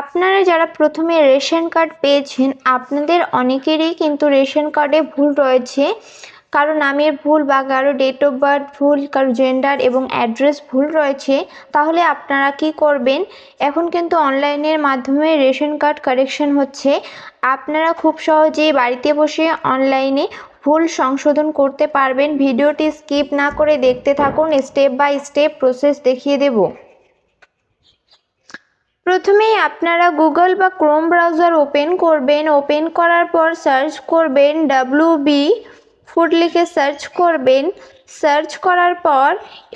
আপনারা যারা প্রথমে রেশন কার্ড পেয়েছেন, আপনাদের অনেকেরই কিন্তু রেশন কার্ডে ভুল রয়েছে। কারও নামের ভুল বা কারও ডেট অফ বার্থ ভুল, কারও জেন্ডার এবং অ্যাড্রেস ভুল রয়েছে, তাহলে আপনারা কি করবেন? এখন কিন্তু অনলাইনের মাধ্যমে রেশন কার্ড কারেকশন হচ্ছে। আপনারা খুব সহজেই বাড়িতে বসে অনলাইনে ভুল সংশোধন করতে পারবেন। ভিডিওটি স্কিপ না করে দেখতে থাকুন, স্টেপ বাই স্টেপ প্রসেস দেখিয়ে দেবো। প্রথমেই আপনারা গুগল বা ক্রোম ব্রাউজার ওপেন করবেন। ওপেন করার পর সার্চ করবেন ডাব্লু বি ফুড লিখে সার্চ করবেন। সার্চ করার পর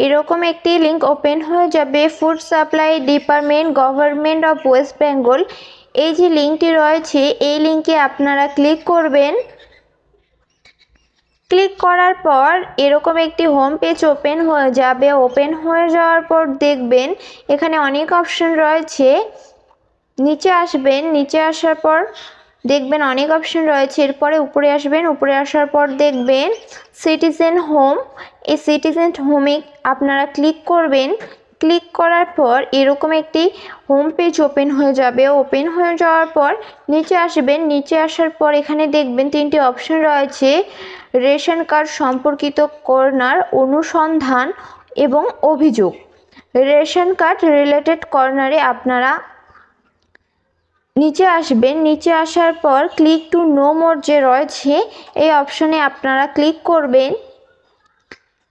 এরকম একটি লিঙ্ক ওপেন হয়ে যাবে, food supply department, government of West Bengal. এই যে লিঙ্কটি রয়েছে, এই লিঙ্কে আপনারা ক্লিক করবেন। ক্লিক করার পর এরকম একটি হোম পেজ ওপেন হয়ে যাবে। ওপেন হয়ে যাওয়ার পর দেখবেন এখানে অনেক অপশন রয়েছে। নিচে আসবেন, নিচে আসার পর দেখবেন অনেক অপশন রয়েছে। এরপরে উপরে আসবেন, উপরে আসার পর দেখবেন সিটিজেন হোম। এই সিটিজেন হোমে আপনারা ক্লিক করবেন। ক্লিক করার পর এরকম একটি হোম পেজ ওপেন হয়ে যাবে। ওপেন হয়ে যাওয়ার পর নিচে আসবেন। নিচে আসার পর এখানে দেখবেন তিনটি অপশন রয়েছে। রেশন কার্ড সম্পর্কিত কর্নার অনুসন্ধান এবং অভিযোগ। রেশন কার্ড রিলেটেড কর্নারে আপনারা নিচে আসবেন। নিচে আসার পর ক্লিক টু নো মোর যে রয়েছে, এই অপশনে আপনারা ক্লিক করবেন।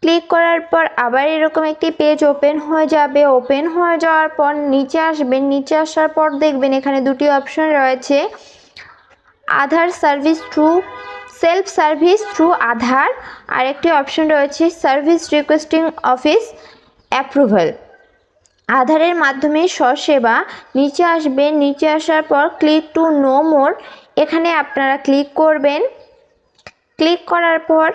ক্লিক করার পর আবার এরকম একটি পেজ ওপেন হয়ে যাবে। ওপেন হয়ে যাওয়ার পর নিচে আসবেন। নিচে আসার পর দেখবেন এখানে দুটি অপশন রয়েছে। Aadhaar service through self service through Aadhaar আর একটি অপশন রয়েছে সার্ভিস রিকোয়েস্টিং অফিস অ্যাপ্রুভাল আধারের মাধ্যমে স্বসেবা, নিচে আসবেন নিচে আসার পর ক্লিক টু নো মোর এখানে আপনারা ক্লিক করবেন। ক্লিক করার পর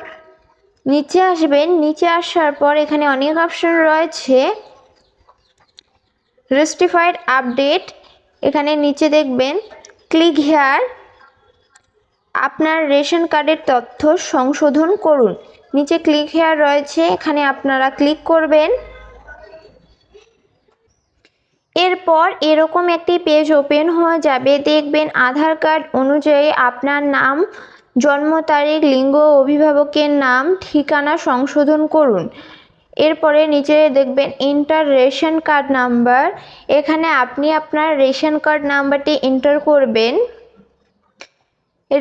নিচে আসবেন, নিচে আসার পর এখানে অনেক অপশন রয়েছে। রেস্টিফাইড আপডেট এখানে নিচে দেখবেন। ক্লিক হেয়ার আপনার রেশন কার্ডের তথ্য সংশোধন করুন। নিচে ক্লিক হেয়ার রয়েছে, এখানে আপনারা ক্লিক করবেন। এরপর এরকম একটি পেজ ওপেন হয়ে যাবে। দেখবেন আধার কার্ড অনুযায়ী আপনার নাম, জন্ম তারিখ, লিঙ্গ, অভিভাবকের নাম, ঠিকানা সংশোধন করুন। এরপরে নিচে দেখবেন ইন্টার রেশন কার্ড নাম্বার এখানে আপনি আপনার রেশন কার্ড নাম্বারটি এন্টার করবেন।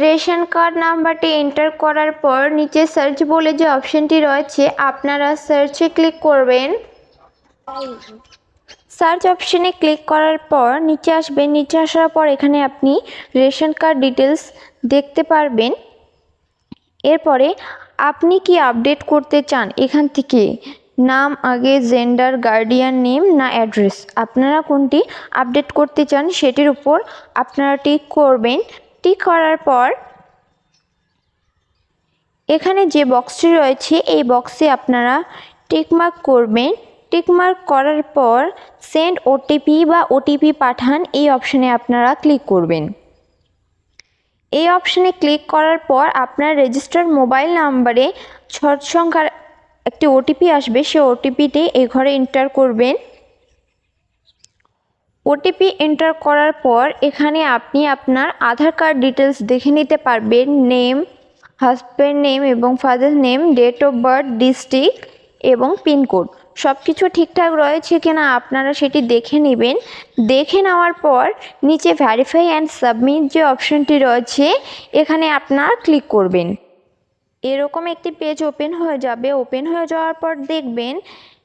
রেশন কার্ড নাম্বারটি এন্টার করার পর নিচে সার্চ বলে যে অপশানটি রয়েছে, আপনারা সার্চে ক্লিক করবেন। সার্চ অপশানে ক্লিক করার পর নিচে আসবেন নিচে আসার পর এখানে আপনি রেশন কার্ড ডিটেলস দেখতে পারবেন। এরপরে আপনি কি আপডেট করতে চান? এখান থেকে নাম, আগে, জেন্ডার, গার্ডিয়ান নেম না অ্যাড্রেস। আপনারা কোনটি আপডেট করতে চান সেটির উপর আপনারা টিক করবেন। টিক করার পর এখানে যে বক্সটি রয়েছে, এই বক্সে আপনারা টিকমার্ক করবেন। টিকমার্ক করার পর সেন্ড ওটিপি বা ওটিপি পাঠান, এই অপশানে আপনারা ক্লিক করবেন। এই অপশানে ক্লিক করার পর আপনার রেজিস্টার্ড মোবাইল নাম্বারে ছট সংখ্যার একটি ওটিপি আসবে সে ওটিপিটি এই ঘরে এন্টার করবেন। ওটিপি এন্টার করার পর এখানে আপনি আপনার আধার কার্ড ডিটেলস দেখে নিতে পারবেন নেম হাজব্যান্ড নেম এবং father name date of birth district এবং পিনকোড সব কিছু ঠিকঠাক রয়েছে কিনা আপনারা সেটি দেখে নেবেন। দেখে নেওয়ার পর নিচে ভ্যারিফাই অ্যান্ড সাবমিট যে অপশানটি রয়েছে, এখানে আপনারা ক্লিক করবেন। এরকম একটি পেজ ওপেন হয়ে যাবে। ওপেন হয়ে যাওয়ার পর দেখবেন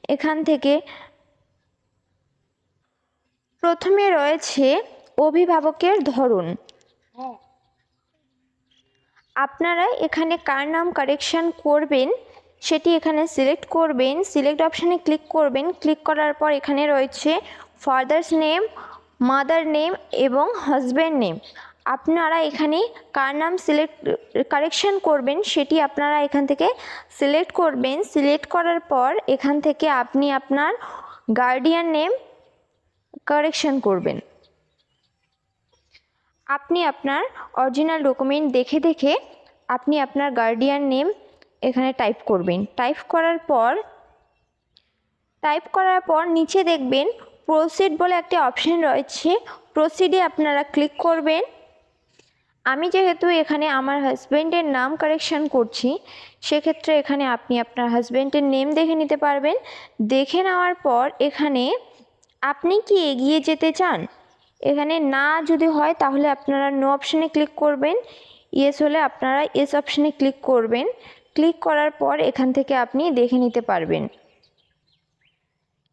এখান থেকে প্রথমে রয়েছে অভিভাবকের ধরন। আপনারা এখানে কার নাম কারেকশান করবেন সেটি এখানে সিলেক্ট করবেন সিলেক্ট অপশানে ক্লিক করবেন ক্লিক করার পর এখানে রয়েছে ফাদার্স নেম মাদার নেম এবং হাজব্যান্ড নেম আপনারা এখানে কার নাম সিলেক্ট কারেকশান করবেন সেটি আপনারা এখান থেকে সিলেক্ট করবেন। সিলেক্ট করার পর এখান থেকে আপনি আপনার গার্ডিয়ান নেম কারেকশান করবেন। আপনি আপনার অরিজিনাল ডকুমেন্ট দেখে দেখে আপনি আপনার গার্ডিয়ান নেম এখানে টাইপ করবেন। টাইপ করার পর টাইপ করার পর নিচে দেখবেন প্রসিড বলে একটি অপশন রয়েছে। প্রসিডে আপনারা ক্লিক করবেন। আমি যেহেতু এখানে আমার হাজব্যান্ডের নাম কারেকশান করছি, সেক্ষেত্রে এখানে আপনি আপনার হাজব্যান্ডের নেম দেখে নিতে পারবেন। দেখে নেওয়ার পর এখানে আপনি কি এগিয়ে যেতে চান? এখানে না যদি হয় তাহলে আপনারা নো অপশানে ক্লিক করবেন। ইয়েস হলে আপনারা ইয়েস অপশানে ক্লিক করবেন। ক্লিক করার পর এখান থেকে আপনি দেখে নিতে পারবেন।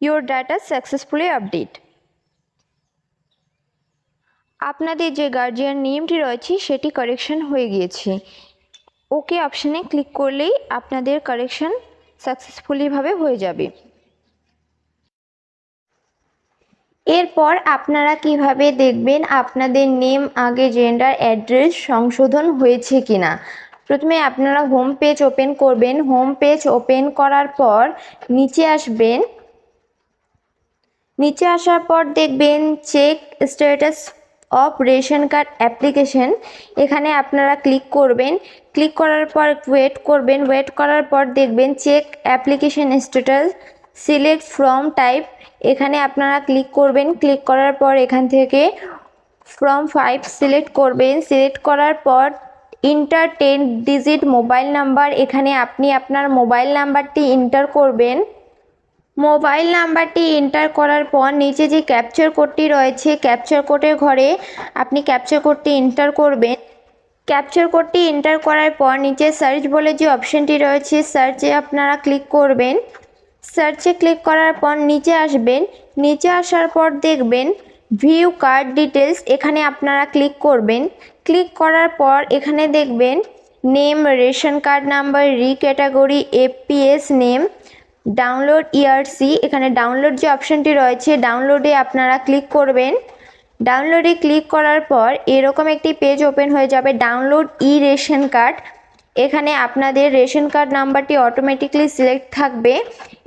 ইওর ডাটা সাকসেসফুলি আপডেট আপনাদের যে গার্জিয়ান নেমটি রয়েছে সেটি কারেকশন হয়ে গিয়েছে। ওকে অপশানে ক্লিক করলেই আপনাদের কারেকশন সাকসেসফুলিভাবে হয়ে যাবে। এরপর আপনারা কীভাবে দেখবেন আপনাদের নেম, আগে জেন্ডার অ্যাড্রেস সংশোধন হয়েছে কিনা? প্রথমে আপনারা হোম পেজ ওপেন করবেন। হোম পেজ ওপেন করার পর নিচে আসবেন। নিচে আসার পর দেখবেন check status of ration card application এখানে আপনারা ক্লিক করবেন। ক্লিক করার পর ওয়েট করবেন। ওয়েট করার পর দেখবেন check application status select form type এখানে আপনারা ক্লিক করবেন। ক্লিক করার পর এখান থেকে ফ্রম ফাইভ সিলেক্ট করবেন। সিলেক্ট করার পর enter ten digit mobile number এখানে আপনি আপনার মোবাইল নাম্বারটি ইন্টার করবেন। মোবাইল নাম্বারটি এন্টার করার পর নিচে যে ক্যাপচার কোডটি রয়েছে ক্যাপচার কোডের ঘরে আপনি ক্যাপচার কোডটি এন্টার করবেন। ক্যাপচার কোডটি এন্টার করার পর নিচে সার্চ বলে যে অপশানটি রয়েছে সার্চে আপনারা ক্লিক করবেন। সার্চে ক্লিক করার পর নিচে আসবেন। নিচে আসার পর দেখবেন ভিউ কার্ড ডিটেলস এখানে আপনারা ক্লিক করবেন। ক্লিক করার পর এখানে দেখবেন নেম, রেশন কার্ড নাম্বার, রি category APS name, download ERC এখানে ডাউনলোড যে অপশানটি রয়েছে, ডাউনলোডে আপনারা ক্লিক করবেন। ডাউনলোডে ক্লিক করার পর এরকম একটি পেজ ওপেন হয়ে যাবে, ডাউনলোড ই রেশন কার্ড। এখানে আপনাদের রেশন কার্ড নাম্বারটি অটোমেটিকলি সিলেক্ট থাকবে।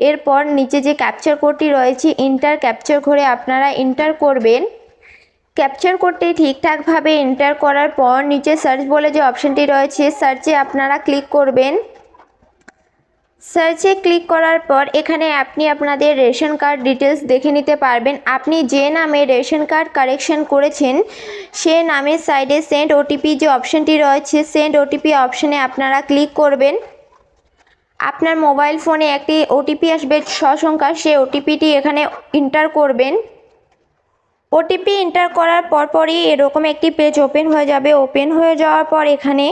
এরপর নিচে যে ক্যাপচার কোডটি রয়েছে ইন্টার ক্যাপচার করে আপনারা ইন্টার করবেন। ক্যাপচার করতে ঠিকঠাকভাবে এন্টার করার পর নিচে সার্চ বলে যে অপশানটি রয়েছে সার্চে আপনারা ক্লিক করবেন। সার্চে ক্লিক করার পর এখানে আপনি আপনাদের রেশন কার্ড ডিটেলস দেখে নিতে পারবেন। আপনি যে নামে রেশন কার্ড কারেকশন করেছেন, সে নামের সাইডে সেন্ড ওটিপি যে অপশানটি রয়েছে, সেন্ড ওটিপি অপশানে আপনারা ক্লিক করবেন। আপনার মোবাইল ফোনে একটি ওটিপি আসবে সসংখ্যা সে ওটিপিটি এখানে এন্টার করবেন। ওটিপি এন্টার করার পরপরই এরকম একটি পেজ ওপেন হয়ে যাবে। ওপেন হয়ে যাওয়ার পর এখানে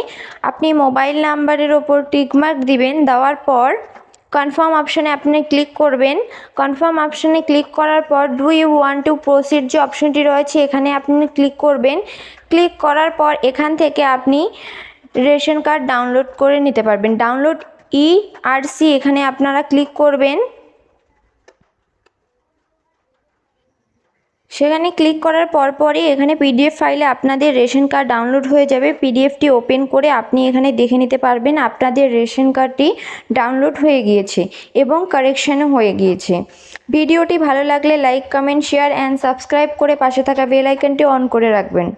আপনি মোবাইল নাম্বারের ওপর টিকমার্ক দিবেন। দেওয়ার পর কনফার্ম অপশানে আপনি ক্লিক করবেন। কনফার্ম অপশানে ক্লিক করার পর do you want to proceed যে অপশানটি রয়েছে, এখানে আপনি ক্লিক করবেন। ক্লিক করার পর এখান থেকে আপনি রেশন কার্ড ডাউনলোড করে নিতে পারবেন। ডাউনলোড ই আর সি এখানে আপনারা ক্লিক করবেন। সেখানে ক্লিক করার পরপরই এখানে পিডিএফ ফাইলে আপনাদের রেশন কার্ড ডাউনলোড হয়ে যাবে। পিডিএফটি ওপেন করে আপনি এখানে দেখে নিতে পারবেন আপনাদের রেশন কার্ডটি ডাউনলোড হয়ে গিয়েছে এবং কারেকশানও হয়ে গিয়েছে। ভিডিওটি ভালো লাগলে like, comment, share, and subscribe করে পাশে থাকা বেল আইকনটি অন করে রাখবেন।